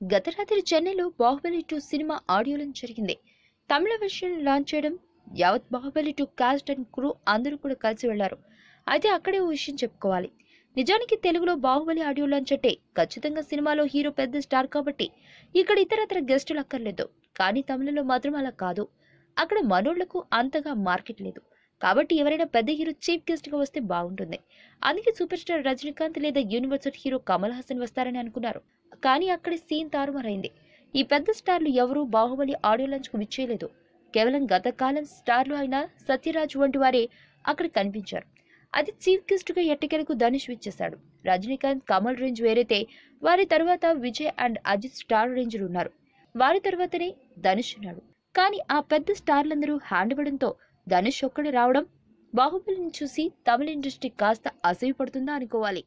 గత రాత్రి చెన్నైలో బాహుబలి టూ సినిమా ఆడియో లాంచ్ జరిగింది. తమిళ వెర్షన్ లాంచ్ చేయడం యావత్ Baahubali two cast and crew అందరూ కూడా కలిసి వెళ్ళారు. అయితే అక్కడే ఓ విషయం చెప్పుకోవాలి. నిజానికి తెలుగులో బాహుబలి ఆడియో లాంచ్ అంటే ఖచ్చితంగా సినిమాలో హీరో పెద్ద స్టార్ కాబట్టి ఇక్కడ ఇతరత్ర గెస్టులు అక్కర్లేదు. కానీ తమిళలో మాత్రం అలా కాదు. అక్కడ మనోళ్ళకు అంతగా మార్కెట్ లేదు. కాబట్టి ఎవరైనా పెద్ద హీరో చీఫ్ గెస్ట్గా వస్తే బాగుంటుంది. అందుకే సూపర్ స్టార్ రజనీకాంత్ లేదా యూనివర్సల్ హీరో కమల్ హాసన్ వస్తారని అనుకున్నారు. కానీ అక్కడ సీన్ తారుమారైంది. ఈ పెద్ద స్టార్లు ఎవరూ బాహుబలి ఆడియో లంచ్కు విచ్చేయలేదు కేవలం గత కాలం స్టార్లు అయిన సత్యరాజు వంటి వారే అక్కడ కనిపించారు. అది చీఫ్ గెస్ట్గా ఎట్టకెలకు ధనుష్ విచ్చేశాడు. రజనీకాంత్ కమల్ రేంజ్ వేరైతే వారి తర్వాత విజయ్ అండ్ అజిత్ స్టార్ రేంజ్లు ఉన్నారు. వారి తర్వాతనే ధనుష్ ఉన్నాడు. కానీ ఆ పెద్ద స్టార్లందరూ హ్యాండ్ ఇవ్వడంతో ధనుష్ ఒక్కడు రావడం బాహుబలిని చూసి తమిళ ఇండస్ట్రీ కాస్త అసూయపడుతుందా అనుకోవాలి.